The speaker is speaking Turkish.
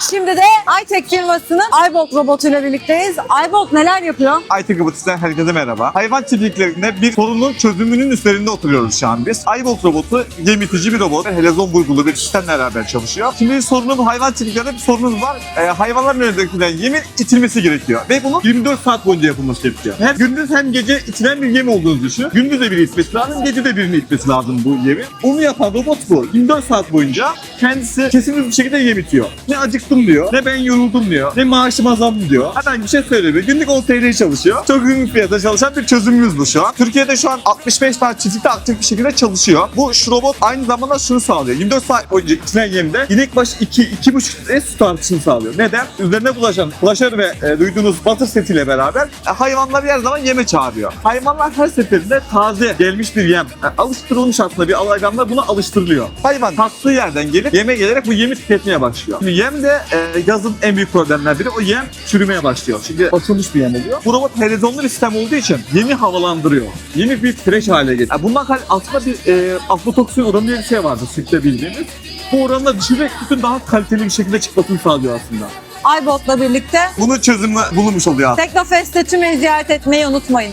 Şimdi de iTech firmasının iBot robotuyla birlikteyiz. iBot neler yapıyor? IT Robotics'ten herkese merhaba. Hayvan çiftliklerinde bir sorunun çözümünün üzerinde oturuyoruz şu an biz. iBot robotu gemi itici bir robot. Helezon bulgulu bir sistemle beraber çalışıyor. Şimdi sorunum hayvan çiftliklerinde bir sorunumuz var. Ee, hayvanların önünde dökülen yemin itilmesi gerekiyor. Ve bunun 24 saat boyunca yapılması gerekiyor. Hem gündüz hem gece itilen bir yem olduğunu düşün. Gündüz de biri itmesi lazım, gece de birini itmesi lazım bu yemi. Onu yapan robot bu. 24 saat boyunca kendisi kesintisiz bir şekilde yem itiyor. Ne acıktım diyor, ne ben yoruldum diyor, ne maaşım azaldı diyor. Herhangi bir şey söylemiyor. Günlük 10 TL'ye çalışıyor. Çok uygun fiyata çalışan bir çözümümüz bu şu an. Türkiye'de şu an 65 tane çiftlikte aktif bir şekilde çalışıyor. Bu şu robot aynı zamanda şunu sağlıyor. 24 saat boyunca itilen yemde inek başı 2 2,5 litre su artışını sağlıyor. Neden? Üzerine bulaşan flaşör ve e, duyduğunuz batır setiyle beraber e, hayvanları her zaman yeme çağırıyor. Hayvanlar her seferinde taze gelmiş bir yem. Yani alıştırılmış aslında bir hayvanlar buna alıştırılıyor. Hayvan tattığı yerden gelip yeme gelerek bu yemi tüketmeye başlıyor. Şimdi yem de e, yazın en büyük problemler biri o yem çürümeye başlıyor. Çünkü atılmış bir yem oluyor. Bu robot helezonlu bir sistem olduğu için yemi havalandırıyor. Yemi bir fresh hale getiriyor. Yani bundan kal- aslında bir e, aflatoksin oranı diye bir şey vardı sütte bildiğimiz. Bu oranla düşürerek sütün daha kaliteli bir şekilde çıkmasını sağlıyor aslında. iBot'la birlikte Bunun çözümü bulunmuş oluyor. Teknofest'te tüm ziyaret etmeyi unutmayın.